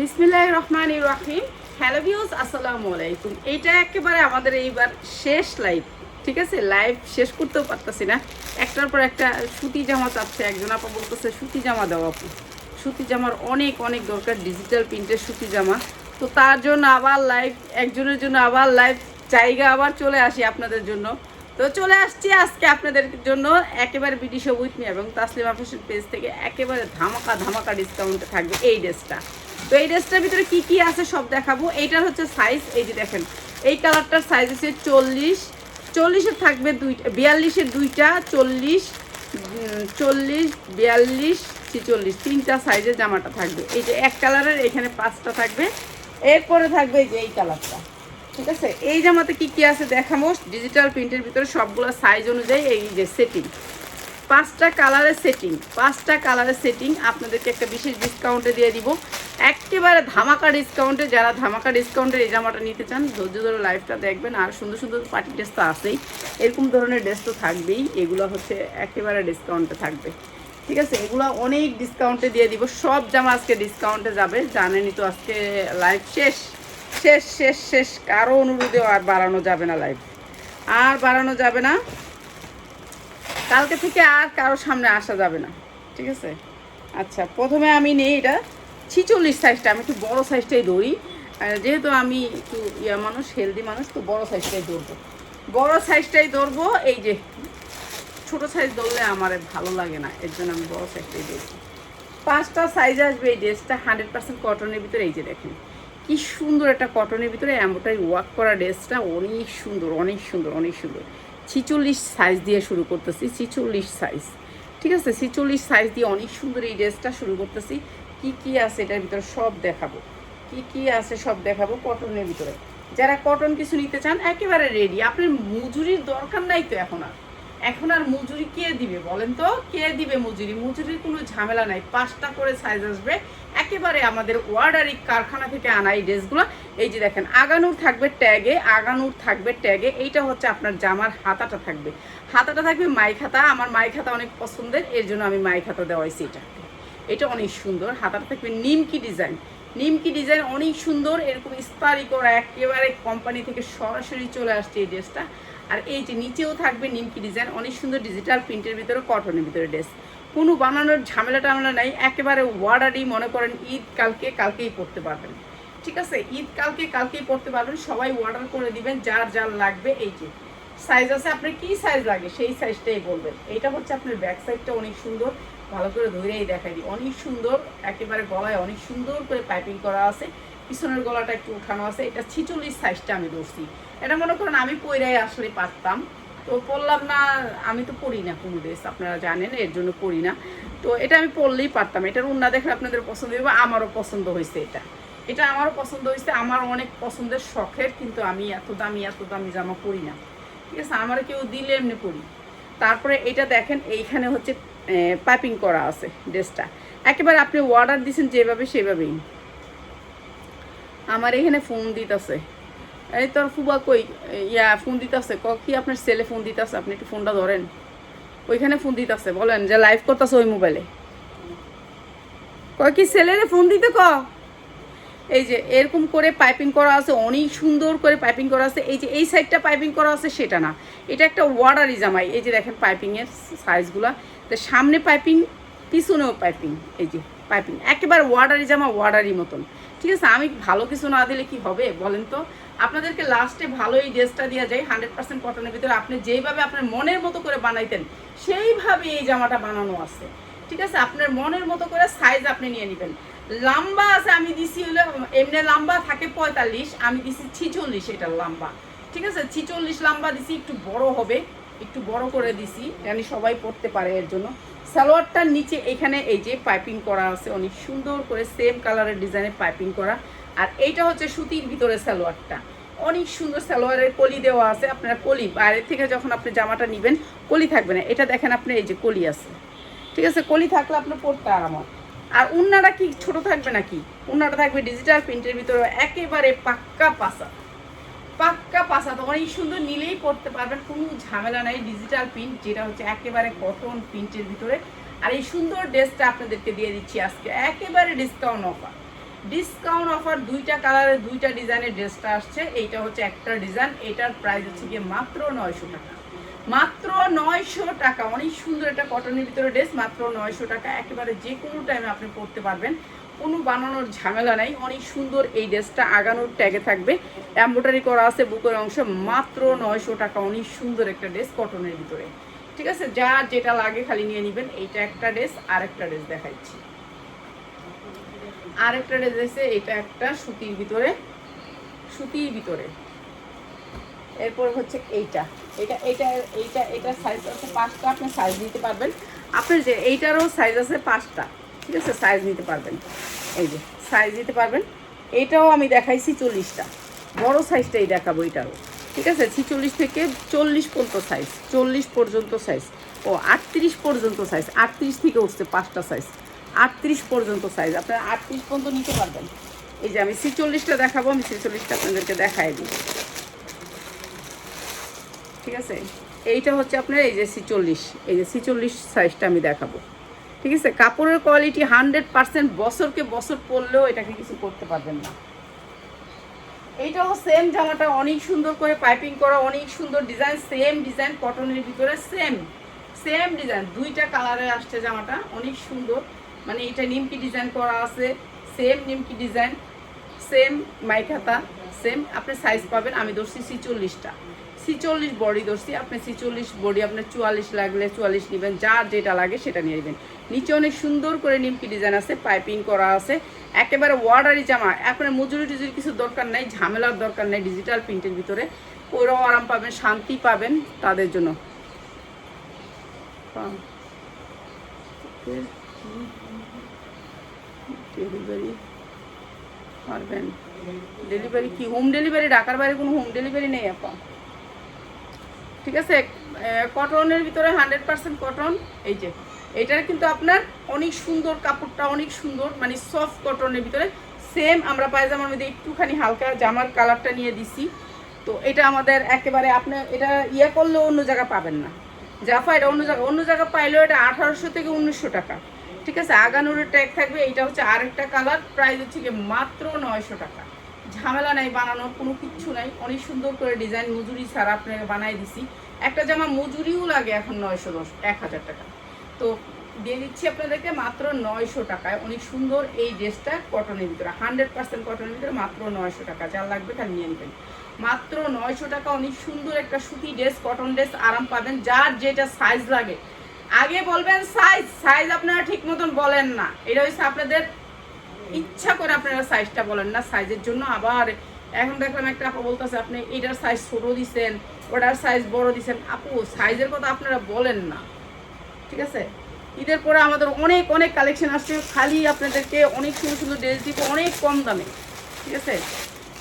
বিসমিল্লাহ রহমান রাহিম hello views আসসালামু আলাইকুম। এইটা একেবারে আমাদের এইবার শেষ লাইভ ঠিক আছে? লাইভ শেষ করতেও পারতেছি না। একটার পর একটা সুতি জামা চাচ্ছে একজন। আপা বলতেছে, সুতি জামা দাও আপু। সুতি জামার অনেক অনেক দরকার ডিজিটাল প্রিন্টের সুতি জামা। তো তার জন্য আবার লাইভ একজনের জন্য আবার লাইভ জায়গা আবার চলে আসি আপনাদের জন্য। তো চলে আসছি আজকে আপনাদের জন্য একেবারে বিডিশ উইথ মি এবং তাসলিমা ফ্যাশন পেজ থেকে একেবারে ধামাকা ধামাকা ডিসকাউন্টে থাকবে এই ড্রেসটা তো এই ড্রেসটার ভিতরে কি কি আছে সব দেখাবো। এইটার হচ্ছে সাইজ এই যে দেখেন, এই কালারটার সাইজ হচ্ছে চল্লিশ। চল্লিশের থাকবে দুইটা, বিয়াল্লিশের দুইটা, চল্লিশ চল্লিশ, বিয়াল্লিশ, ছিচল্লিশ, তিনটা সাইজের জামাটা থাকবে। এই যে এক কালারের এখানে পাঁচটা থাকবে। এরপরে থাকবে এই যে এই কালারটা ঠিক আছে? এই জামাতে কি কি আছে দেখাবো? ডিজিটাল প্রিন্টের ভিতরে সবগুলো সাইজ অনুযায়ী এই যে সেটিং পাঁচটা কালারের সেটিং পাঁচটা কালারের সেটিং আপনাদেরকে একটা বিশেষ ডিসকাউন্টে দিয়ে দিব। একেবারে ধামাকা ডিসকাউন্টে যারা ধামাকা ডিসকাউন্টে এই জামাটা নিতে চান, ধৈর্য ধরে লাইফটা দেখবেন। আর সুন্দর সুন্দর পার্টি ড্রেস তো আছেই। এরকম ধরনের ড্রেস তো থাকবেই। এগুলো হচ্ছে একেবারে ডিসকাউন্টে থাকবে। ঠিক আছে? এগুলো অনেক ডিসকাউন্টে দিয়ে দিব। সব জামা আজকে ডিসকাউন্টে যাবে। জানেনই তো আজকে লাইভ শেষ। শেষ শেষ শেষ। কারও অনুরোধেও আর বাড়ানো যাবে না লাইভ আর বাড়ানো যাবে না। কালকে থেকে আর কারও সামনে আসা যাবে না। ঠিক আছে? আচ্ছা প্রথমে আমি নেই এটা। ছিচল্লিশ সাইজটা আমি একটু বড় সাইজটাই দৌড়ি যেহেতু আমি একটু ইয়া মানুষ হেলদি মানুষ, তো বড় সাইজটাই দৌড়বো বড় সাইজটাই দৌড়বো এই যে ছোট সাইজ দৌড়লে আমার ভালো লাগে না, এর জন্য আমি বড় সাইজটাই দৌড়বো পাঁচটা সাইজ আসবে এই ড্রেসটা হান্ড্রেড পার্সেন্ট কটনের ভিতরে, এই যে দেখেন। কি সুন্দর একটা কটনের ভিতরে এমনটাই ওয়ার্ক করা ড্রেসটা অনেক সুন্দর অনেক সুন্দর অনেক সুন্দর। ছিচল্লিশ সাইজ দিয়ে শুরু করতেছি, ছিচল্লিশ সাইজ ঠিক আছে? ছিচল্লিশ সাইজ দিয়ে অনেক সুন্দর এই ড্রেসটা শুরু করতেছি। কি কি আছে এটার ভিতরে সব দেখাবো। কি কি আছে সব দেখাবো কটনের ভিতরে। যারা কটন কিছু নিতে চান, একেবারে রেডি আপনার মজুরির দরকার নাই তো এখন আর। এখন আর মজুরি কে দিবে বলেন তো? কে দিবে মজুরি? মজুরির কোনো ঝামেলা নাই। পাঁচটা করে সাইজ আসবে। একেবারে আমাদের ওয়ার্ডারি কারখানা থেকে আনা এই ড্রেসগুলো। এই যে দেখেন, আগানুর থাকবে ট্যাগে আগানুর থাকবে ট্যাগে এইটা হচ্ছে আপনার জামার হাতাটা থাকবে। হাতাটা থাকবে মাই খাতা আমার মাই খাতা অনেক পছন্দের, এর জন্য আমি মাই খাতা দেওয়াইছি এটা। এটা অনেক সুন্দর। হাতাটা থাকবে নিমকি ডিজাইন। নিমকি ডিজাইন অনেক সুন্দর, এরকম ইস্তারি করা, একেবারে কোম্পানি থেকে সরাসরি চলে আসছে এই ড্রেসটা। আর এই যে নিচেও থাকবে নিমকি ডিজাইন, অনেক সুন্দর ডিজিটাল প্রিন্টের ভিতরে কটনের ভিতরে ড্রেস কোনো বানানোর ঝামেলা টামেলা নাই, একেবারে ওয়ার্ডারই মনে করেন ঈদ কালকে, কালকেই পড়তে পারবেন। ঠিক আছে? ঈদ কালকে, কালকেই পড়তে পারবেন, সবাই অর্ডার করে দিবেন, যার যার লাগবে এই যে। সাইজ আছে, আপনার কি সাইজ লাগে, সেই সাইজটাই বলবেন। এইটা হচ্ছে আপনার ব্যাক সাইডটা অনেক সুন্দর। ভালো করে ধরেই দেখাই দিই। অনেক সুন্দর, একেবারে গলায় অনেক সুন্দর করে পাইপিং করা আছে। পিছনের গলাটা একটু উঠানো আছে। এটা ছিচল্লিশ সাইজটা আমি ধরছি। এটা মনে করেন আমি পইরাই আসলে পারতাম। তো পরলাম না, আমি তো পড়ি না কোনো ড্রেস আপনারা জানেন, এর জন্য পড়ি না। তো এটা আমি পরলেই পারতাম। এটার উন্না দেখলে আপনাদের পছন্দ হবে আমারও পছন্দ হয়েছে এটা। এটা আমারও পছন্দ হয়েছে আমার অনেক পছন্দের শখের, কিন্তু আমি এত দামি এত দামি জামা পরি না। ঠিক আছে, আমার কেউ দিলে এমনি পরি। তারপরে এটা দেখেন, এইখানে হচ্ছে পাইপিং করা আছে ড্রেসটা একেবারে আপনি অর্ডার দিয়েছেন যেভাবে সেভাবেই। আমার এখানে ফোন দিতেছে। এই তোর ফুবা কই? ইয়া ফোন দিতেছে। ক, কি আপনার ছেলে ফোন দিতেছে? আপনি একটু ফোনটা ধরেন। ওইখানে ফোন দিতেছে। বলেন যে লাইভ করতেছে ওই মোবাইলে কয় কি ছেলেরে ফোন দিতে ক? এই যে এরকম করে পাইপিং করা আছে, অনেক সুন্দর করে পাইপিং করা আছে। এই যে এই সাইডটা পাইপিং করা আছে, সেটা না। এটা একটা ওয়ার্ডারি জামাই। এই যে দেখেন পাইপিংয়ের সাইজগুলো তো সামনে পাইপিং, পিছনেও পাইপিং, এই যে পাইপিং। একেবারে ওয়ার্ডারি জামা ওয়ার্ডারি মতন। ঠিক আছে, আমি ভালো কিছু না দিলে কি হবে, বলেন তো? আপনাদেরকে লাস্টে ভালো এই ড্রেসটা দেওয়া যায় হান্ড্রেড পার্সেন্ট কটনের ভিতরে। আপনি যেইভাবে আপনার মনের মতো করে বানাইতেন, সেইভাবে এই জামাটা বানানো আছে। ঠিক আছে, আপনার মনের মতো করে সাইজ আপনি নিয়ে নেবেন। লম্বা আছে, আমি দিছি হলো, এমনি লম্বা থাকে পঁয়তাল্লিশ, আমি দিছি ছিচল্লিশ এটার লম্বা। ঠিক আছে, ছিচল্লিশ লম্বা দিছি, একটু বড় হবে। একটু বড় করে দিছি, জানি সবাই পড়তে পারে এর জন্য। সালোয়ারটার নিচে এখানে এই যে পাইপিং করা আছে, অনেক সুন্দর করে সেম কালারের ডিজাইনের পাইপিং করা। আর এইটা হচ্ছে সুতির ভিতরে সালোয়ারটা। অনেক সুন্দর সালোয়ারের কলি দেওয়া আছে, আপনার কলি বাইরে থেকে যখন আপনি জামাটা নেবেন, কলি থাকবে না। এটা দেখেন আপনি এই যে কলি আছে। ঠিক আছে, কলি থাকলে আপনার পড়তে আরাম। আর উন্নাটা কি, ছোট থাকবে নাকি? উন্নাটা থাকবে ডিজিটাল প্রিন্টের ভিতরে একেবারে পাক্কা পাসা পাক্কা পাসা তো অনেক সুন্দর নিলেই পড়তে পারবেন। কোনো ঝামেলা নাই ডিজিটাল প্রিন্ট যেটা হচ্ছে একেবারে কটন প্রিন্টের ভিতরে। আর এই সুন্দর ড্রেসটা আপনাদেরকে দিয়ে দিচ্ছি আজকে। একেবারে ডিসকাউন্ট অফার ডিসকাউন্ট অফার দুইটা কালারের দুইটা ডিজাইনের ড্রেসটা আসছে। এইটা হচ্ছে একটা ডিজাইন এটার প্রাইস হচ্ছে গিয়ে মাত্র নয়শো টাকা। মাত্র নয়শো টাকা, অনেক সুন্দর একটা কটনের ভিতরে ড্রেস মাত্র নয়শো টাকা। একেবারে যে কোনো টাইমে আপনি পরতে পারবেন। কোনো বানানোর ঝামেলা নাই। অনেক সুন্দর এই ড্রেসটা আগানোর ট্যাগে থাকবে। এম্ব্রয়ডারি করা আছে, বুকের অংশ মাত্র নয়শো টাকা। অনেক সুন্দর একটা ড্রেস কটনের ভিতরে। ঠিক আছে? যা যেটা লাগে খালি নিয়ে নেবেন। এইটা একটা ড্রেস আর একটা ড্রেস দেখাচ্ছি। আর একটা ড্রেস আছে, এটা একটা সুতির ভিতরে। সুতির ভিতরে। এরপর হচ্ছে এইটা। এটা এটা, এইটা, এটা সাইজ আছে পাঁচটা। আপনি সাইজ দিতে পারবেন। আপনার যে, এইটারও সাইজ আছে পাঁচটা। ঠিক আছে? সাইজ নিতে পারবেন। এই যে সাইজ নিতে পারবেন। এটাও আমি দেখাইছি চল্লিশটা। বড় সাইজটাই দেখাবো এটারও ঠিক আছে? ছিচল্লিশ থেকে চল্লিশ পর্যন্ত সাইজ চল্লিশ পর্যন্ত সাইজ ও, আটত্রিশ পর্যন্ত সাইজ আটত্রিশ থেকে উঠছে পাঁচটা সাইজ আটত্রিশ পর্যন্ত সাইজ আপনারা আটত্রিশ পর্যন্ত নিতে পারবেন। এই যে, আমি ছিচল্লিশটা দেখাবো। আমি ছিচল্লিশটা আপনাদেরকে দেখাই দিই। ঠিক আছে? এইটা হচ্ছে আপনার এই যে ছিচল্লিশ। এই যে ছিচল্লিশ সাইজটা আমি দেখাবো। ঠিক আছে, কাপড়ের কোয়ালিটি হান্ড্রেড পার্সেন্ট বছরকে বছর পরলেও এটাকে কিছু করতে পারবেন না। এইটাও সেম জামাটা, অনেক সুন্দর করে পাইপিং করা, অনেক সুন্দর ডিজাইন সেম ডিজাইন কটনের ভিতরে সেম সেম ডিজাইন দুইটা কালারে আসছে জামাটা, অনেক সুন্দর। মানে এটা নিমকি ডিজাইন করা আছে সেম নিমকি ডিজাইন সেম মাইখাতা সেম আপনি সাইজ পাবেন, আমি ধরছি ছিচল্লিশটা। ছিচল্লিশ বডি ধরছি, আপনি ছিচল্লিশ বডি, আপনার চুয়াল্লিশ লাগলে চুয়াল্লিশ নেবেন, যার যেটা লাগে সেটা নিয়ে নেবেন। নিচে অনেক সুন্দর করে নিমকি ডিজাইন আছে পাইপিং করা আছে, একেবারে ওয়ার্ডারি জামা। আপনার মজুরি টুজুরি কিছু দরকার নাই, ঝামেলার দরকার নেই ডিজিটাল প্রিন্টের ভিতরে। ওরাও আরাম পাবেন, শান্তি পাবেন তাদের জন্য। ডেলিভারি পারবেন। ডেলিভারি কি? হোম ডেলিভারি ঢাকার বাইরে কোনো হোম ডেলিভারি নেই, আপা। ঠিক আছে? কটনের ভিতরে হান্ড্রেড পার্সেন্ট কটন। এই যে, এইটার কিন্তু আপনার অনেক সুন্দর কাপড়টা অনেক সুন্দর মানে সফট কটনের ভিতরে। সেম আমরা পায়জামার মধ্যে একটুখানি হালকা জামার কালারটা নিয়ে দিছি। তো এটা আমাদের একেবারে আপনি এটা ইয়ে করলেও অন্য জায়গা পাবেন না। জাফা, এটা অন্য জায়গা অন্য জায়গা পাইলেও এটা আঠারোশো থেকে উনিশশো টাকা। ঠিক আছে? আগানোর ট্যাগ থাকবে, এইটা হচ্ছে আরেকটা কালার প্রাইস হচ্ছে গিয়ে মাত্র নয়শো টাকা। ঝামেলা নাই বানানোর, কোনো কিচ্ছু নাই। অনেক সুন্দর করে ডিজাইন মজুরি ছাড়া আপনাকে বানাই দিছি। একটা জামা মজুরিও লাগে এখন নয়শো দশ, এক হাজার টাকা। তো দিয়ে দিচ্ছি আপনাদেরকে মাত্র নয়শো টাকায়। অনেক সুন্দর এই ড্রেসটা কটনের ভিতরে হান্ড্রেড পার্সেন্ট কটনের ভিতরে মাত্র নয়শো টাকা। যা লাগবে তা নিয়ে নেবেন। মাত্র নয়শো টাকা অনেক সুন্দর একটা সুতি ড্রেস কটন ড্রেস আরাম পাবেন। যার যেটা সাইজ লাগে। আগে বলবেন সাইজ সাইজ আপনারা ঠিক মতন বলেন না। এটা হচ্ছে আপনাদের ইচ্ছা করে আপনারা সাইজটা বলেন না সাইজের জন্য আবার এখন দেখলাম একটা আপু বলতেছে, আপনি এটার সাইজ ছোট দিছেন, ওটার সাইজ বড় দিছেন। আপু সাইজের কথা আপনারা বলেন না, ঠিক আছে? ঈদের পরে আমাদের অনেক অনেক কালেকশন আসছে, খালি আপনাদেরকে অনেক সুন্দর সুন্দর ড্রেস দিব, অনেক কম দামে, ঠিক আছে?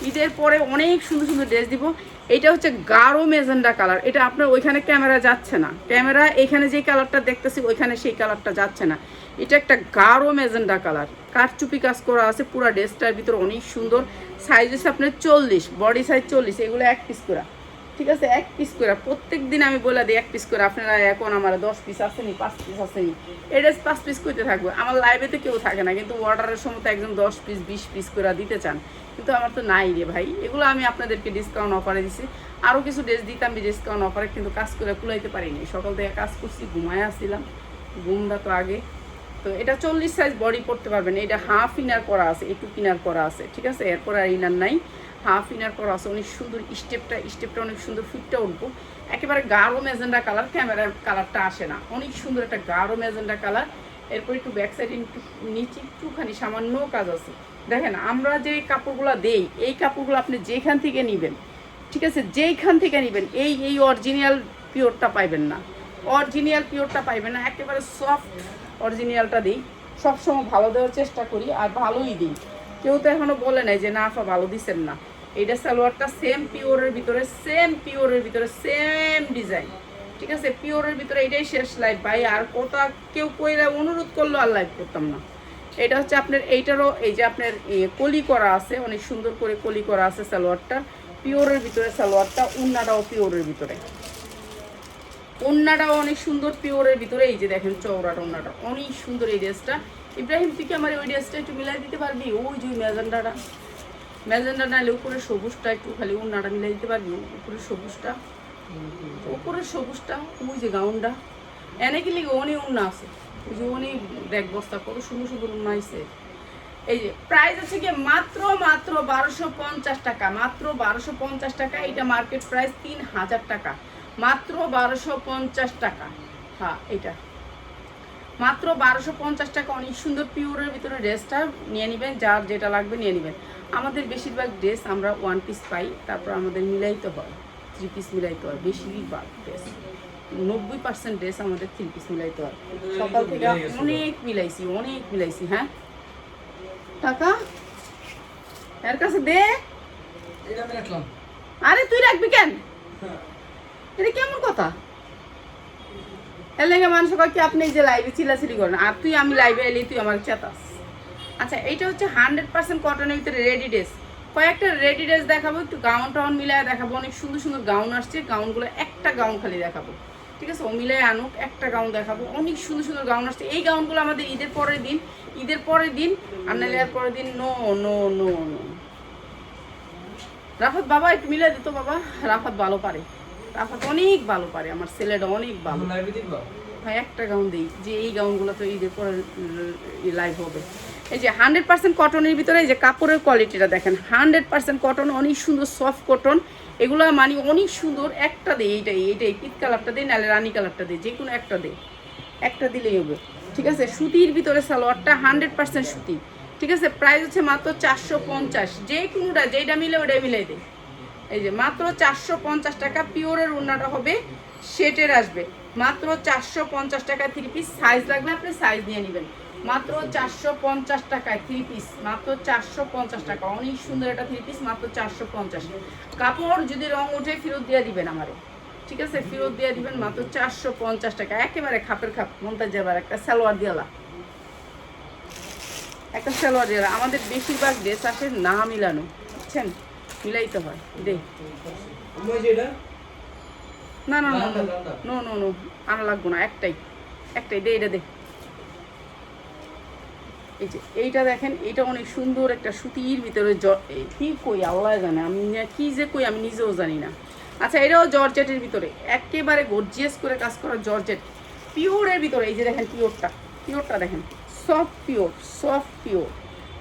ঈদের পরে অনেক সুন্দর সুন্দর ড্রেস দিব। এটা হচ্ছে গাঢ় মেজেন্ডা কালার। এটা আপনার ওইখানে ক্যামেরা যাচ্ছে না। ক্যামেরা এখানে যে কালারটা দেখতেছি, ওইখানে সেই কালারটা যাচ্ছে না। এটা একটা গাঢ় মেজেন্ডা কালার। কাঠচুপি কাজ করা আছে, পুরো ড্রেসটার ভিতরে অনেক সুন্দর। সাইজ হচ্ছে আপনার চল্লিশ, বডি সাইজ চল্লিশ, এগুলো এক পিস করা। ঠিক আছে, এক পিস করে প্রত্যেক দিন আমি বলে দিই এক পিস করে, আপনারা এখন আমার দশ পিস আসেনি, পাঁচ পিস আসেনি। এটা পাঁচ পিস করতে থাকবে। আমার লাইভেতে কেউ থাকে না, কিন্তু অর্ডারের সময় তো একজন দশ পিস বিশ পিস করে দিতে চান। কিন্তু আমার তো নাই রে ভাই। এগুলো আমি আপনাদেরকে ডিসকাউন্ট অফারে দিছি। আরও কিছু ড্রেস দিতাম ডিসকাউন্ট অফারে কিন্তু কাজ করে কুলাইতে পারিনি। সকাল থেকে কাজ করছি, ঘুমায় আসছিলাম। ঘুমটা তো আগে। তো এটা চল্লিশ সাইজ বডি পড়তে পারবেন। এটা হাফ ইনার করা আছে, একটু কিনার করা আছে। ঠিক আছে, এরপর আর ইনার নাই। হাফ ইনার করা আছে, অনেক সুন্দর স্টেপটা স্টেপটা অনেক সুন্দর ফিটটা উঠবো। একেবারে গাঢ় মেজেন্ডা কালার ক্যামেরার কালারটা আসে না। অনেক সুন্দর একটা গাঢ় মেজেন্ডা কালার এরপর একটু ব্যাক সাইড একটু নিচে একটুখানি সামান্য কাজ আছে। দেখেন, আমরা যে কাপড়গুলো দেই, এই কাপড়গুলো আপনি যেখান থেকে নেবেন, ঠিক আছে? যেইখান থেকে নেবেন, এই এই অরিজিনাল পিওরটা পাইবেন না। অরিজিনাল পিওরটা পাইবেন না, একেবারে সফট অরিজিনালটা দিই। সবসময় ভালো দেওয়ার চেষ্টা করি আর ভালোই দিই। কেউ তো এখনও বলে নাই যে, না আপা, ভালো দিচ্ছেন না। এইটা সালোয়ারটা সেম পিওরের ভিতরে সেম পিওরের ভিতরে সেম ডিজাইন ঠিক আছে? পিওরের ভিতরে এটাই শেষ লাইভ ভাই, আর কত কেউ কইলে অনুরোধ করল আর লাইভ করতাম না। এটা হচ্ছে আপনার, এইটারও এই যে আপনার কলি করা আছে, অনেক সুন্দর করে কলি করা আছে সালোয়ারটা। পিওরের ভিতরে সালোয়ারটা, উন্নাটাও পিওরের ভিতরে। ওন্নাটাও অনেক সুন্দর পিওরের ভিতরে। এই যে দেখেন চৌড়াটা ওন্নাটা অনেক সুন্দর এই ড্রেসটা ইব্রাহিম, তুই কি আমার ওই ড্রেসটা একটু মিলাই দিতে পারবি? ওই যে ম্যাজেন্ডাটা ম্যাজেন্ডা নাহলে উপরে সবুজটা একটু খালি উন্নাটা মিলাই দিতে পারবি, উপরে সবুজটা। উপরে সবুজটা, ওই যে গাউনটা। এনে কি লিগে অনেক উন্না আছে। ওই যে অনেক ব্যাগ বস্তা, কত সুন্দর সুন্দর উন্না আইছে এই যে প্রাইস আছে কি মাত্র মাত্র বারোশো পঞ্চাশ টাকা, মাত্র বারোশো পঞ্চাশ টাকা। এটা মার্কেট প্রাইস তিন হাজার টাকা। মাত্র বারোশো পঞ্চাশ টাকা। হ্যাঁ এটা মাত্র বারোশো পঞ্চাশ টাকা। অনেক সুন্দর পিওরের ভিতরে ড্রেসটা নিয়ে নেবেন, যার যেটা লাগবে নিয়ে নেবেন। আমাদের বেশিরভাগ ড্রেস আমরা ওয়ান পিস পাই তারপর আমাদের মিলাইতে হয় থ্রি পিস মিলাইতে হয় বেশিরভাগ ড্রেস নব্বই পার্সেন্ট ড্রেস আমাদের থ্রি পিস মিলাইতে হয়। সকাল থেকে অনেক মিলাইছি অনেক মিলাইছি হ্যাঁ? টাকা এর কাছে দে। আরে তুই রাখবি কেন? এটা কেমন কথা? এর লেগে মানুষ কি আপনি যে লাইভে চিলাচিলি করেন আর তুই আমি লাইভে এলি তুই আমার চেতাস। আচ্ছা এইটা হচ্ছে হান্ড্রেড পার্সেন্ট কটনের ভিতরে রেডি ড্রেস কয়েকটা রেডি ড্রেস দেখাবো একটু গাউন টাউন মিলায় দেখাবো। অনেক সুন্দর সুন্দর গাউন আসছে গাউনগুলো একটা গাউন খালি দেখাবো। ঠিক আছে ও মিলায় আনুক একটা গাউন দেখাবো। অনেক সুন্দর সুন্দর গাউন আসছে। এই গাউনগুলো আমাদের ঈদের পরের দিন ঈদের পরের দিন আর নাহলে আর পরের দিন no no no no Rafat বাবা একটু মিলে দিত বাবা। রাফাত ভালো পারে। রাফাত অনেক ভালো পারে আমার ছেলেটা অনেক ভালো। ভাই একটা গাউন দিই যে এই গাউনগুলো তো ঈদের পরে লাইভ হবে। এই যে হান্ড্রেড পার্সেন্ট কটনের ভিতরে এই যে কাপড়ের কোয়ালিটিটা দেখেন, হান্ড্রেড পার্সেন্ট কটন, অনেক সুন্দর সফট কটন এগুলো মানে অনেক সুন্দর একটা দেই এইটাই এইটাই পিত কালারটা দিই নাহলে রানি কালারটা দিই যে কোনো একটা দেই একটা দিলেই হবে, ঠিক আছে? সুতির ভিতরে সালোয়ারটা হান্ড্রেড পার্সেন্ট সুতি, ঠিক আছে? প্রাইস হচ্ছে মাত্র চারশো পঞ্চাশ যে কোনোটা যেইটা মিলে ওটাই মিলাই দেয় এই যে মাত্র চারশো পঞ্চাশ টাকা পিওরের উন্নাটা হবে, সেটের আসবে, মাত্র চারশো পঞ্চাশ টাকা থ্রি পিস সাইজ লাগলে আপনি সাইজ নিয়ে নেবেন। মাত্র চারশো পঞ্চাশ টাকায় থ্রি পিস মাত্র চারশো পঞ্চাশ টাকা। অনেক সুন্দর একটা থ্রি পিস মাত্র চারশো পঞ্চাশ। কাপড় যদি রং উঠে ফেরত দিয়ে দিবেন আমারে। ঠিক আছে? ফেরত দিয়ে দিবেন মাত্র চারশো পঞ্চাশ টাকা। একেবারে খাপের খাপ মনটা যাবার একটা সালোয়ার দিয়ালা একটা সালোয়ার দিয়ালা আমাদের বেশিরভাগ ড্রেস আসে না মিলানো বুঝছেন? মিলাইতে হয়। দে। আমি যে এটা? না না না। নো। নো নো আনা লাগবো না। একটাই। একটাই। দে এটা দে। এই যে এইটা দেখেন এটা অনেক সুন্দর একটা সুতির ভিতরে কি কই, আল্লাহ জানে, আমি কি যে কই, আমি নিজেও জানি না। আচ্ছা এটাও জর্জেটের ভিতরে। একেবারে গর্জিয়াস করে কাজ করা জর্জেট। পিওরের ভিতরে, এই যে দেখেন পিওরটা পিওরটা দেখেন। সফট পিওর সফট পিওর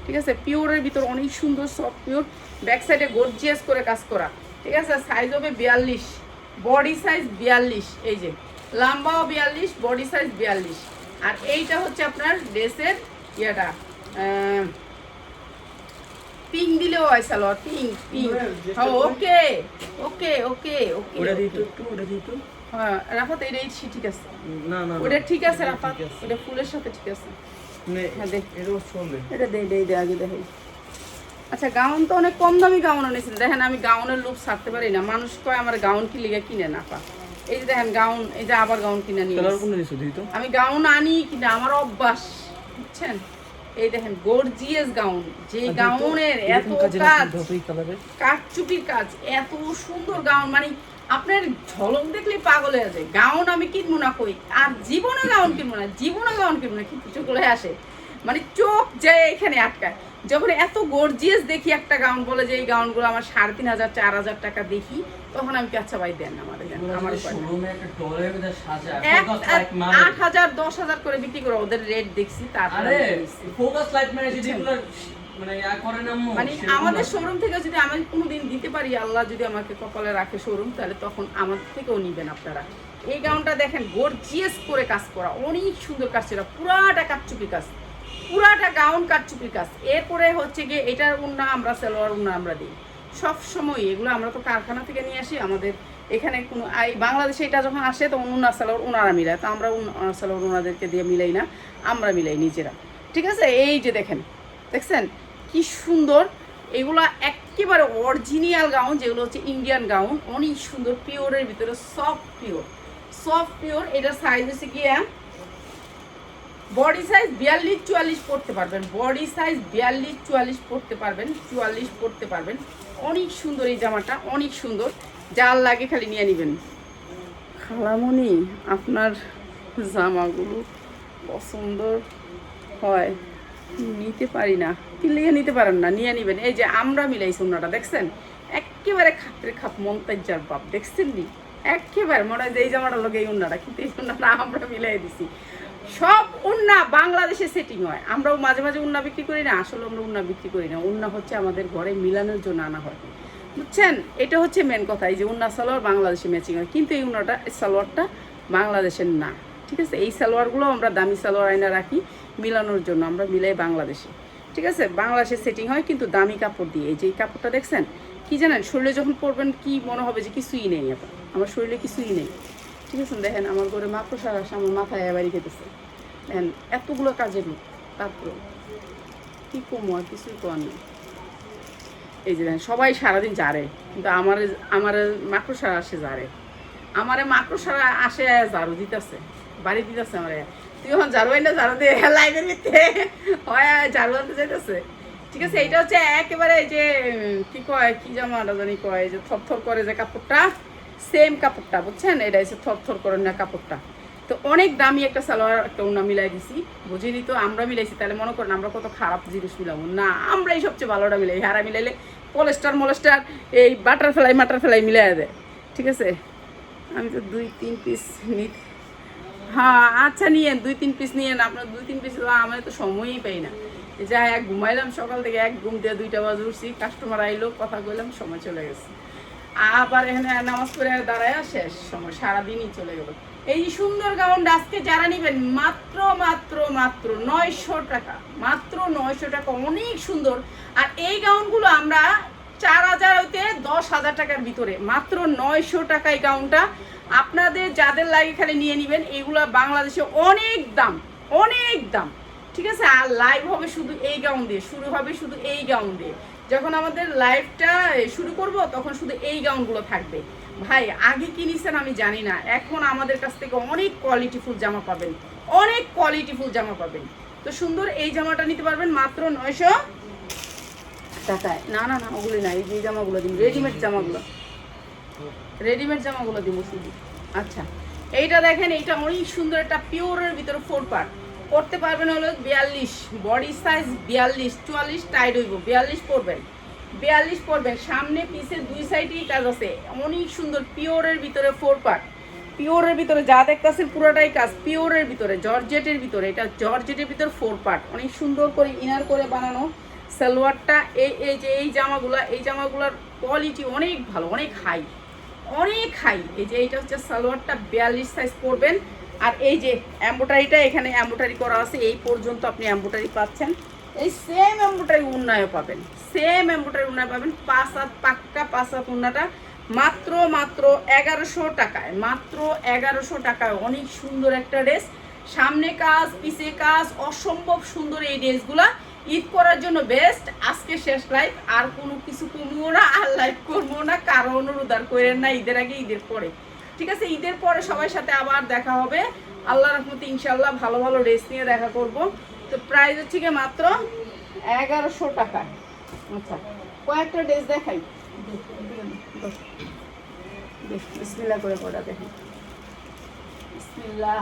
ঠিক আছে? পিওরের ভিতর অনেক সুন্দর সফট পিওর ব্যাক সাইডে গর্জিয়াস করে কাজ করা। ঠিক আছে? সাইজ হবে বিয়াল্লিশ। বডি সাইজ বিয়াল্লিশ। এই যে, লম্বাও বিয়াল্লিশ বডি সাইজ বিয়াল্লিশ। আর এইটা হচ্ছে আপনার ড্রেসের ইয়েটা পিঙ্ক দিলেও হয় salwar pink pink okay okay okay okay ওটা দিই তো একটু ওটা দিই তো। হ্যাঁ রাফাত এটাই ঠিক আছে। না না ওটা ঠিক আছে রাফাত? ওটা ফুলের সাথে ঠিক আছে। হ্যাঁ, দে। এটাও চলবে এটা দে দে দে আগে দেখে আচ্ছা গাউন তো অনেক কম দামি গাউন এনেছিল দেখেন আমি গাউনের লুক ছাড়তে পারি না। মানুষ কয় আমার গাউন কি লিগে কিনে না পা এই যে দেখেন গাউন এই যে আবার গাউন কিনে নিয়ে আমি গাউন আনি কিনা আমার অভ্যাস। বুঝছেন? এই দেখেন গর্জিয়াস গাউন। যে গাউনের এত কাজ কাঠচুপির কাজ এত সুন্দর গাউন। মানে আপনার ঝলক দেখলে পাগল হয়ে যায়। গাউন আমি কিনবো না কই আর জীবনে গাউন কিনবো না জীবনে গাউন কিনবো না কিছু করে আসে। মানে চোখ যায় এখানে আটকায়। যখন এত গর্জিয়াস দেখি একটা গাউন বলে যে এই গাউনগুলো আমার সাড়ে তিন হাজার চার হাজার টাকা দেখি তখন আমি আচ্ছা ভাই দেন আমার আমার আট হাজার দশ হাজার করে বিক্রি করে ওদের রেট দেখছি তারপরে মানে মানে মানে আমাদের শোরুম থেকে যদি আমি কোনোদিন দিতে পারি আল্লাহ যদি আমাকে কপালে রাখে শোরুম তাহলে তখন আমার থেকেও নিবেন আপনারা। এই গাউনটা দেখেন গর্জিয়াস করে কাজ করা অনেক সুন্দর কাজ ছিল পুরাটা কাটচুপি কাজ। পুরাটা গাউন কাটচুপি কাজ। এরপরে হচ্ছে গিয়ে এটার উন্না আমরা, সালোয়ার উন্না আমরা দিই। সব সময় এগুলো আমরা তো কারখানা থেকে নিয়ে আসি, আমাদের এখানে কোনো এই বাংলাদেশে এটা যখন আসে তখন উন্না, সালোয়ার ওনারা মিলায়। তো আমরা উন্না সালোয়ার ওনাদেরকে দিয়ে মিলাই না, আমরা মিলাই নিজেরা। ঠিক আছে? এই যে দেখেন, দেখছেন? কি সুন্দর। এগুলো একেবারে অরিজিনাল গাউন যেগুলো হচ্ছে ইন্ডিয়ান গাউন অনেক সুন্দর পিওরের ভিতরে সফট পিওর সফট পিওর এটার সাইজ হচ্ছে গিয়ে বডি সাইজ বিয়াল্লিশ, চুয়াল্লিশ পড়তে পারবেন। বডি সাইজ বিয়াল্লিশ, চুয়াল্লিশ পড়তে পারবেন, চুয়াল্লিশ পড়তে পারবেন। অনেক সুন্দর এই জামাটা, অনেক সুন্দর। যার লাগে খালি নিয়ে নেবেন। খালামণি, আপনার জামাগুলো পছন্দ হয়, নিতে পারি না। কিনলে নিতে পারেন না, নিয়ে নিবেন। এই যে আমরা মিলাইছি উন্নাটা দেখছেন? একেবারে খাপরে খাপ মন্তাজ্জার বাপ, দেখছেন নি? একেবারে, মনে হয় যে এই জামাটা লোক এই উন্নাটা কিন্তু এই উন্নাটা আমরা মিলাই দিছি। সব উন্না বাংলাদেশে সেটিং হয়। আমরাও মাঝে মাঝে উন্না বিক্রি করি না আসলে আমরা উন্না বিক্রি করি না। উন্না হচ্ছে আমাদের ঘরে মিলানোর জন্য আনা হয়। বুঝছেন? এটা হচ্ছে মেন কথা, এই যে উন্না সালোয়ার বাংলাদেশে ম্যাচিং হয়। কিন্তু এই উন্নাটা সালোয়ারটা বাংলাদেশের না। ঠিক আছে? এই সালোয়ারগুলো আমরা দামি সালোয়ার আয়না রাখি মিলানোর জন্য। আমরা মিলাই বাংলাদেশে। ঠিক আছে? বাংলাদেশে সেটিং হয়, কিন্তু দামি কাপড় দিয়ে। এই যে কাপড়টা দেখছেন? কি জানেন? শরীরে যখন পরবেন, কি মনে হবে যে কিছুই নেই এখন আমার শরীরে কিছুই নেই। ঠিক আছে দেখেন, আমার ঘরে মাকড়সার আসে, আমার মাথায় এবারই খেতেছে। দেখেন, এতগুলো কাজের লোক তারপরে কি কমো আর কিছুই কর নেই। এই যে দেখেন, সবাই সারাদিন জারে, কিন্তু আমার আমার মাকড়সা আসে জারে। আমারে মাকড়সা আসে, ঝাড়ু দিতেছে, বাড়ি দিতেছে আমারে। তুই এখন ঝাড়ু না ঝাড়ু দিয়ে লাইনের ভিতরে হয়, ঝাড়ু আনতে যাইতেছে। ঠিক আছে, এইটা হচ্ছে একেবারে যে কি কয়, কি জামাটা জানি কয় যে থরথর করে যে কাপড়টা সেম কাপড়টা, বুঝছেন? এটা হচ্ছে থর করে না কাপড়টা। তো অনেক দামি একটা সালোয়ার একটা উন্না মিলাই দিছি। বুঝিনি তো, আমরা মিলাইছি, তাহলে মনে করেন আমরা কত খারাপ জিনিস মিলাবো। না, আমরাই সবচেয়ে ভালোটা মিলাই হারা মিলাইলে পলেস্টার মলেস্টার এই বাটার ফেলাই মাটার ফেলাই মিলাই দেয়। ঠিক আছে? আমি তো দুই, তিন পিস নিতে হ্যাঁ আচ্ছা নিয়েন, দুই, তিন পিস নিয়েন, আপনার দুই, তিন পিস আমি তো সময়ই পাই না। যা, এক ঘুমাইলাম সকাল থেকে, এক ঘুম দিয়ে দুইটা বাজে উঠছি কাস্টমার আইলো, কথা কইলাম, সময় চলে গেছে। আবার এখানে নামাজ পড়ে দাঁড়ায় শেষ, সময় সারাদিনই চলে গেল। এই সুন্দর গাউনটা আজকে যারা নেবেন, মাত্র মাত্র মাত্র নয়শো টাকা, মাত্র নয়শো টাকা, অনেক সুন্দর। আর এই গাউনগুলো আমরা চার হাজার হইতে দশ হাজার টাকার ভিতরে, মাত্র নয়শো টাকা এই গাউনটা আপনাদের যাদের লাগে খালি নিয়ে নেবেন, এগুলো বাংলাদেশে অনেক দাম অনেক দাম। ঠিক আছে? আর লাইভ হবে শুধু এই গাউন দিয়ে, শুরু হবে শুধু এই গাউন দিয়ে। যখন আমাদের লাইফটা শুরু করব, তখন শুধু এই গাউনগুলো থাকবে। ভাই, আগে কি নিছেন আমি জানি না। এখন আমাদের কাছ থেকে অনেক কোয়ালিটিফুল জামা পাবেন। অনেক কোয়ালিটিফুল জামা পাবেন। তো সুন্দর এই জামাটা নিতে পারবেন মাত্র নয়শো টাকায়। না না না, ওগুলো না, এই যে জামাগুলো দিন রেডিমেড জামাগুলো। রেডিমেড জামাগুলো দিব শুধু। আচ্ছা এইটা দেখেন, এইটা অনেক সুন্দর একটা পিওরের ভিতরে ফোর পার্ট করতে পারবেন হলো বিয়াল্লিশ বডি সাইজ বিয়াল্লিশ, চুয়াল্লিশ টাইট হইব, বিয়াল্লিশ পরবেন বিয়াল্লিশ পরবেন সামনে, পিছে দুই সাইডেই কাজ আছে। অনেক সুন্দর পিওরের ভিতরে ফোর পার্ট পিওরের ভিতরে যা দেখতেছেন পুরোটাই কাজ পিওরের ভিতরে জর্জেটের ভিতরে, এটা জর্জেটের ভিতরে ফোর পার্ট অনেক সুন্দর করে ইনার করে বানানো সালোয়ারটা, এই এই যে এই জামাগুলা, এই জামাগুলার কোয়ালিটি অনেক ভালো, অনেক হাই অনেক হাই এই যে এইটা হচ্ছে সালোয়ারটা, বিয়াল্লিশ সাইজ পরবেন আর এই যে অ্যাম্বোটারিটা এখানে অ্যাম্বোটারি করা আছে, এই পর্যন্ত আপনি অ্যাম্বোটারি পাচ্ছেন। এই সেম অ্যাম্বোটারি উন্নয় পাবেন। সেম অ্যাম্বোটারি উন্নয় পাবেন, পাঁচ হাত পাক্কা, পাঁচ হাত উন্নাটা মাত্র মাত্র এগারোশো টাকায়, মাত্র এগারোশো টাকায়। অনেক সুন্দর একটা ড্রেস। সামনে কাজ, পিছে কাজ, অসম্ভব সুন্দর এই ড্রেসগুলা। ঈদ করার জন্য বেস্ট আজকে শেষ লাইভ আর কোনো কিছু কমবো না, আর লাইভ করব না। কারও অনুরোধ আর করেন না, ঈদের আগে, ঈদের পরে। ঠিক আছে, ঈদের পরে সবার সাথে আবার দেখা হবে। আল্লাহ রহমতে ইনশাল্লাহ ভালো ভালো ড্রেস নিয়ে দেখা করব। তো প্রাইস হচ্ছে গিয়ে মাত্র এগারোশো টাকা। আচ্ছা কয়েকটা ড্রেস দেখাই। বিসমিল্লা করে পড়া বিসমিল্লাহ।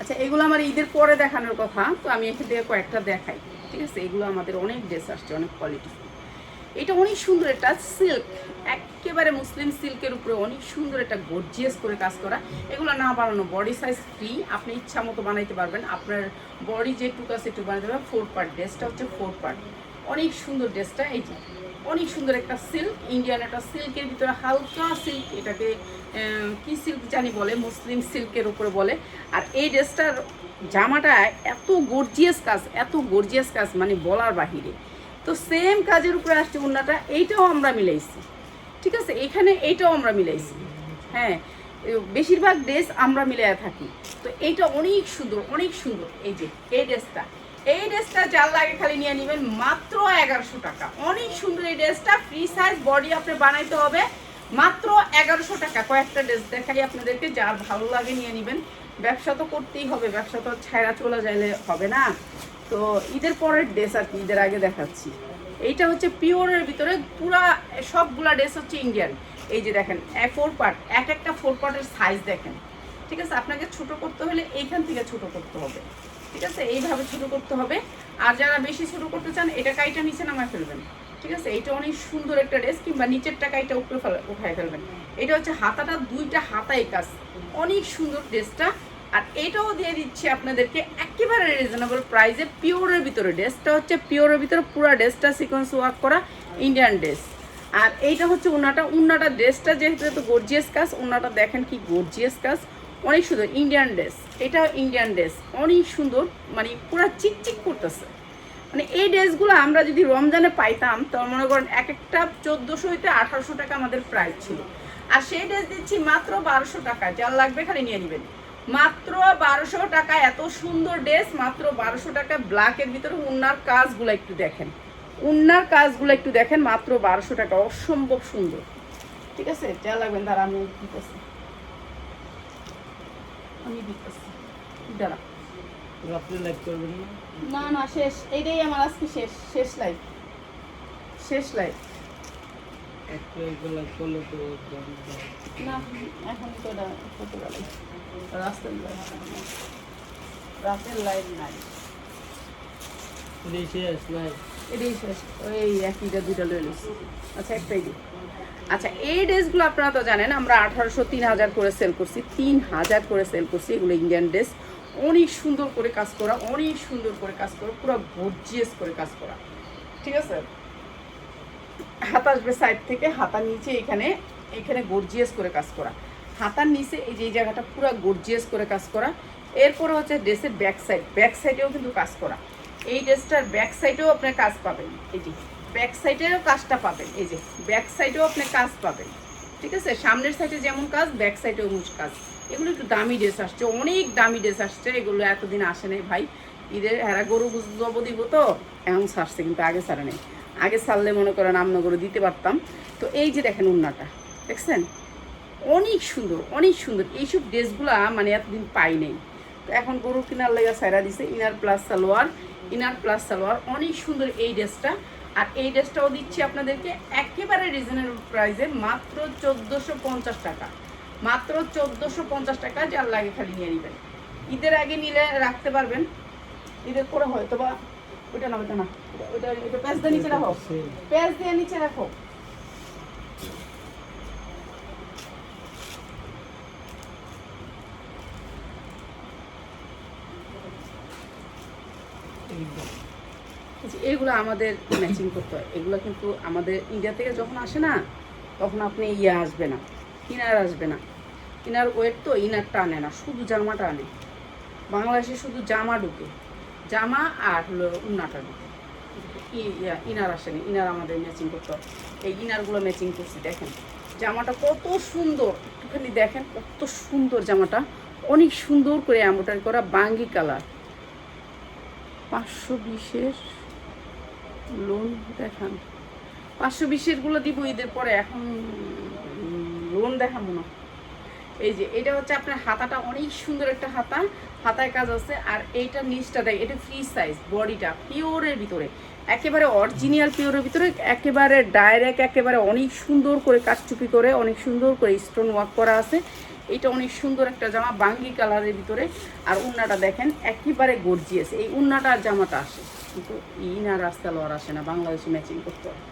আচ্ছা এগুলো আমার ঈদের পরে দেখানোর কথা, তো আমি এখান থেকে কয়েকটা দেখাই। ঠিক আছে, এগুলো আমাদের অনেক ড্রেস আসছে, অনেক কোয়ালিটি এটা অনেক সুন্দর একটা সিল্ক একেবারে মুসলিম সিল্কের উপরে অনেক সুন্দর একটা গর্জিয়াস করে কাজ করা। এগুলো না বানানো বডি সাইজ ফ্রি আপনি ইচ্ছা মতো বানাইতে পারবেন। আপনার বডি যেটুকু আছে একটু বানাতে পারবেন। ফোর পার্ট ড্রেসটা হচ্ছে ফোর পার্ট অনেক সুন্দর ড্রেসটা এই যে অনেক সুন্দর একটা সিল্ক ইন্ডিয়ান একটা সিল্কের ভিতরে হালকা সিল্ক এটাকে কি সিল্ক জানি বলে, মুসলিম সিল্কের উপরে বলে। আর এই ড্রেসটার জামাটা এত গর্জিয়াস কাজ, এত গর্জিয়াস কাজ মানে বলার বাহিরে। তো সেম কাজের উপরে আসছে উন্নাটা এইটাও আমরা মিলাইছি। ঠিক আছে? এখানে এইটাও আমরা মিলাইছি। হ্যাঁ বেশিরভাগ ড্রেস আমরা মিলাইয়া থাকি। তো এইটা অনেক সুন্দর অনেক সুন্দর। এই যে, এই ড্রেসটা। এই ড্রেসটা যার লাগে খালি নিয়ে নেবেন মাত্র এগারোশো টাকা। অনেক সুন্দর এই ড্রেসটা। ফ্রি সাইজ বডি আপনি বানাইতে হবে। মাত্র এগারোশো টাকা। কয়েকটা ড্রেস দেখাই আপনাদেরকে, যার ভালো লাগে নিয়ে নেবেন। ব্যবসা তো করতেই হবে, ব্যবসা তো ছায়রা চলে যাইলে হবে না। তো ঈদের পরের ড্রেস আর কি ঈদের আগে দেখাচ্ছি। এইটা হচ্ছে পিওরের ভিতরে পুরা সবগুলা ড্রেস হচ্ছে ইন্ডিয়ান এই যে দেখেন ফোর পার্ট এক একটা ফোর পার্টের সাইজ দেখেন। ঠিক আছে? আপনাকে ছোট করতে হলে এইখান থেকে ছোট করতে হবে। ঠিক আছে? এইভাবে ছোট করতে হবে। আর যারা বেশি ছোট করতে চান, এটা কাইটা নিচে নামায় ফেলবেন। ঠিক আছে? এটা অনেক সুন্দর একটা ড্রেস কিংবা নিচের টাকাইটা উপরে উঠায় ফেলবেন। এটা হচ্ছে হাতাটা, দুইটা হাতাই কাজ। অনেক সুন্দর ড্রেসটা আর এটাও দিয়ে দিচ্ছি আপনাদেরকে একেবারে রিজনেবল প্রাইসে পিওরের ভিতরে ড্রেসটা হচ্ছে পিওরের ভিতরে পুরো ড্রেসটা সিকোয়েন্স ওয়ার্ক করা ইন্ডিয়ান ড্রেস আর এইটা হচ্ছে উন্নাটা উন্নাটা ড্রেসটা যেহেতু এত গর্জিয়াস কাজ উন্নাটা দেখেন কি গর্জিয়াস কাজ। অনেক সুন্দর ইন্ডিয়ান ড্রেস এটা ইন্ডিয়ান ড্রেস অনেক সুন্দর মানে পুরো চিকচিক করতেছে। মানে এই ড্রেসগুলো আমরা যদি রমজানে পাইতাম তো মনে করেন এক একটা চোদ্দোশো হইতে আঠারোশো টাকা আমাদের প্রাইস ছিল। আর সেই ড্রেস দিচ্ছি মাত্র বারোশো টাকা যার লাগবে খালি নিয়ে নেবেন। মাত্র বারোশো টাকা এত সুন্দর ড্রেস মাত্র বারোশো টাকা ব্ল্যাকের ভিতরে। উন্নার কাজগুলো একটু দেখেন। উন্নার কাজগুলো একটু দেখেন মাত্র বারোশো টাকা। অসম্ভব সুন্দর। ঠিক আছে? যা লাগবেন তারা আমি দিতেছি। আমি দিতেছি। দাঁড়া। না? না শেষ। এইটাই আমার আজকে শেষ শেষ লাইফ শেষ লাইফ একটু একটু লাইভ করলে তো দাম দাম। না। এখন তো ছোটবেলায়। রাস্তার রাতের লাইফ নাই। আচ্ছা একটাই আচ্ছা এই ড্রেসগুলো আপনারা তো জানেন আমরা আঠারোশো তিন হাজার করে সেল করছি তিন হাজার করে সেল করছি এগুলো ইন্ডিয়ান ড্রেস অনেক সুন্দর করে কাজ করা অনেক সুন্দর করে কাজ করা পুরো গর্জিয়াস করে কাজ করা। ঠিক আছে? হাতা আসবে সাইড থেকে হাতার নিচে এখানে এখানে গর্জিয়াস করে কাজ করা। হাতার নিচে এই যে এই জায়গাটা পুরো গর্জিয়াস করে কাজ করা। এরপরে হচ্ছে ড্রেসের ব্যাক সাইড ব্যাক সাইডেও কিন্তু কাজ করা। এই ড্রেসটার ব্যাক সাইডেও আপনার কাজ পাবেন। এই যে ব্যাক সাইডেও কাজটা পাবেন। এই যে ব্যাক সাইডেও আপনি কাজ পাবেন। ঠিক আছে? সামনের সাইডে যেমন কাজ ব্যাক সাইডেও মুচ কাজ। এগুলো একটু দামি ড্রেস আসছে, অনেক দামি ড্রেস আসছে। এগুলো এতদিন আসে নাই ভাই। ঈদের হেরা গরু জব দিব তো? এমন সারছে, কিন্তু আগে সারে নেই। আগে সারলে মনে করেন আমনা করে দিতে পারতাম। তো এই যে দেখেন উন্নাটা, দেখছেন? অনেক সুন্দর অনেক সুন্দর। এইসব ড্রেসগুলা মানে এতদিন পাই নেই। তো এখন গরু কেনার লেগে সাইরা দিছে, inner plus salwar, inner plus salwar. অনেক সুন্দর এই ড্রেসটা। আর এই ড্রেসটাও দিচ্ছি আপনাদেরকে একেবারে রিজনেবল প্রাইসে মাত্র চোদ্দোশো পঞ্চাশ টাকা। মাত্র চোদ্দোশো পঞ্চাশ টাকা, যার লাগে খালি নিয়ে নেবেন। ঈদের আগে নিলে রাখতে পারবেন। ঈদের পরে হয়তো বা ওইটা না ওইটা না এগুলো আমাদের ম্যাচিং করতে হয়। এগুলো কিন্তু আমাদের ইন্ডিয়া থেকে যখন আসে না, তখন আপনি ইয়ে আসবে না, ইনার আসবে না। ইনার ওয়েট তো ইনার টানে না, শুধু জামাটা আনে। বাংলাদেশে শুধু জামা ঢুকে। জামা আর হলো উন্নাটা ইনার আসেনি, ইনার আমাদের ম্যাচিং করতে হয় এই ইনারগুলো ম্যাচিং করছি, দেখেন। জামাটা কত সুন্দর, একটুখানি দেখেন কত সুন্দর জামাটা। অনেক সুন্দর করে এম্বোটারি করা বাঙ্গি কালার। পাঁচশো বিশের লোন দেখান। পাঁচশো বিশেরগুলো দিব ঈদের পরে, এখন লোন দেখাবো না। এই যে, এটা হচ্ছে আপনার হাতাটা, অনেক সুন্দর একটা হাতা। হাতায় কাজ আছে, আর এইটা নিচটা দেয় এটা ফ্রি সাইজ বডিটা পিওরের ভিতরে। একেবারে অরিজিনাল পিওরের ভিতরে, একেবারে ডাইরেক্ট একেবারে অনেক সুন্দর করে কাটচুপি করে, অনেক সুন্দর করে স্টোন ওয়ার্ক করা আছে। এটা অনেক সুন্দর একটা জামা, বাঙ্গি কালারের ভিতরে। আর উন্নাটা দেখেন, একেবারে গর্জিয়াস এই উন্নাটা আর জামাটা আসে, কিন্তু ইনার রাস্তা লোয়ার আসে না, বাংলাদেশে ম্যাচিং করতে হয়।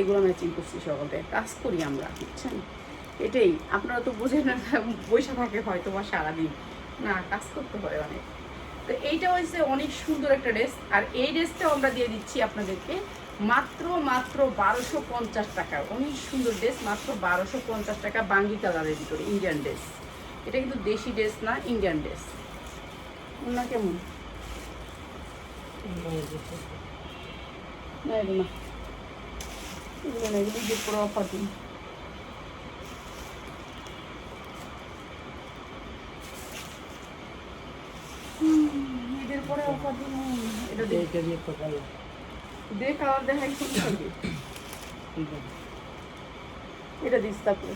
এগুলো ম্যাচিং করছি সকলে কাজ করি আমরা, বুঝছেন? এটাই, আপনারা তো বোঝেন না থাকে হয়তো বা সারাদিন না, কাজ করতে হয় অনেক। তো এইটা হয়েছে অনেক সুন্দর একটা ড্রেস। আর এই ড্রেসটাও আমরা দিয়ে দিচ্ছি আপনাদেরকে মাত্র মাত্র বারোশো পঞ্চাশ টাকা। অনেক সুন্দর ড্রেস, মাত্র বারোশো পঞ্চাশ টাকা বাঙ্গি কালারের ভিতরে ইন্ডিয়ান ড্রেস। এটা কিন্তু দেশি ড্রেস না ইন্ডিয়ান ড্রেস। না, কেমন? না, এগুলো না। এগুলো অফার দিন। ঈদের পরে অফার দিন এটা দেখ। দিয়ে তো কালো। দেখ আর দেখাই কোন থাকবে এইটা। এটা দিস তারপরে।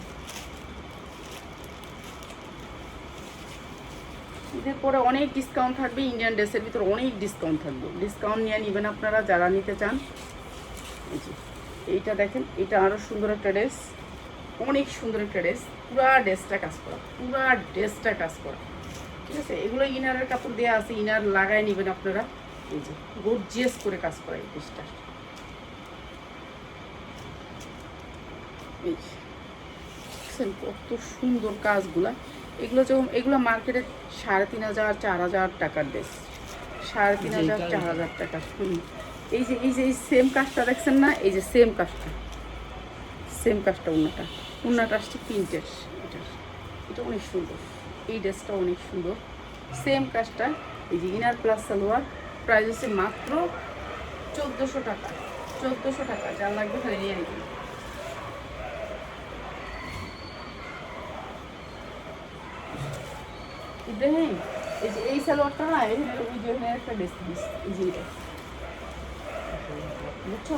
ঈদের পরে অনেক ডিসকাউন্ট থাকবে ইন্ডিয়ান ড্রেসের ভিতর অনেক ডিসকাউন্ট থাকবে। ডিসকাউন্ট নিয়ে নেবেন আপনারা যারা নিতে চান। এইটা দেখেন এটা আরও সুন্দর একটা ড্রেস অনেক সুন্দর একটা ড্রেস পুরা ড্রেসটা কাজ করা পুরা ড্রেসটা কাজ করা। ঠিক আছে এগুলো ইনারের কাপড় দেওয়া আছে ইনার লাগাই নেবেন আপনারা। এই যে। গর্জিয়াস করে কাজ করা এই। দেখছেন কত সুন্দর কাজগুলা। এগুলো যখন এগুলো মার্কেটে সাড়ে তিন হাজার চার হাজার টাকার ড্রেস সাড়ে তিন হাজার চার হাজার টাকা। এই যে এই যে এই সেম কাজটা দেখছেন না? এই যে সেম কাজটা। সেম কাজটা উন্নাটা। উন্নাটা আসছে প্রিন্টের এটা এটা অনেক সুন্দর। এই ড্রেসটা অনেক সুন্দর। সেম কাজটা, এই যে ইনার প্লাস সালোয়ার প্রাইস হচ্ছে মাত্র চোদ্দোশো টাকা চোদ্দোশো টাকা যা লাগবে খালি নিয়ে নিবেন। ইব্রাহিম, এই যে এই সালোয়ারটা না, এই জন্য একটা ড্রেস দিস, এই যে এটা। বুঝছ?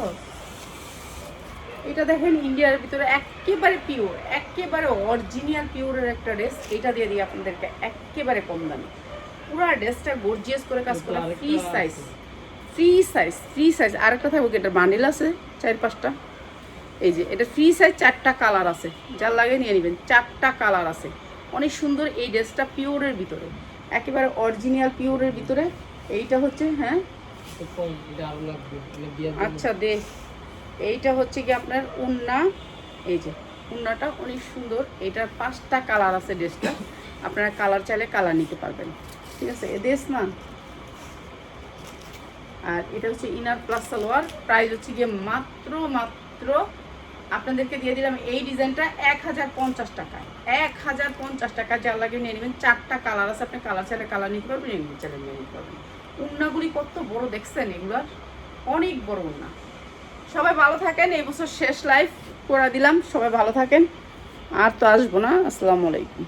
এটা দেখেন ইন্ডিয়ার ভিতরে একেবারে পিওর একেবারে অরিজিনাল পিওরের একটা ড্রেস এটা দিয়ে দিই আপনাদেরকে একেবারে কম দামে। পুরো ড্রেসটা গর্জিয়াস করে কাজ করা free size free size free size আরেকটা থাকবে এটা বান্ডিল আছে চার পাঁচটা। এই যে এটা ফ্রি সাইজ চারটা কালার আছে। যার লাগে নিয়ে নেবেন চারটা কালার আছে। অনেক সুন্দর এই ড্রেসটা পিওরের ভিতরে। একেবারে অরিজিনাল পিওরের ভিতরে। এইটা হচ্ছে হ্যাঁ। আচ্ছা দে। এইটা হচ্ছে কি আপনার উন্না, এই যে, উন্নাটা অনেক সুন্দর। এটার পাঁচটা কালার আছে ড্রেসটা। আপনারা কালার চাইলে কালার নিতে পারবেন। ঠিক আছে, এ ড্রেস না? আর এটা হচ্ছে ইনার প্লাস সালোয়ার। প্রাইস হচ্ছে গিয়ে মাত্র মাত্র আপনাদেরকে দিয়ে দিলাম এই ডিজাইনটা এক হাজার পঞ্চাশ টাকা। এক হাজার পঞ্চাশ টাকা যা লাগে নিয়ে নেবেন। চারটা কালার আছে, আপনি কালার চাইলে কালার নিতে পারবেন, এমনি চাইলে নিয়ে নিতে পারবেন। উন্নাগুলি কত বড় দেখছেন এগুলার? অনেক বড় উন্না। সবাই ভালো থাকেন, এই বছর শেষ লাইফ করে দিলাম, সবাই ভালো থাকেন। আর তো আসব না, আসসালামু আলাইকুম।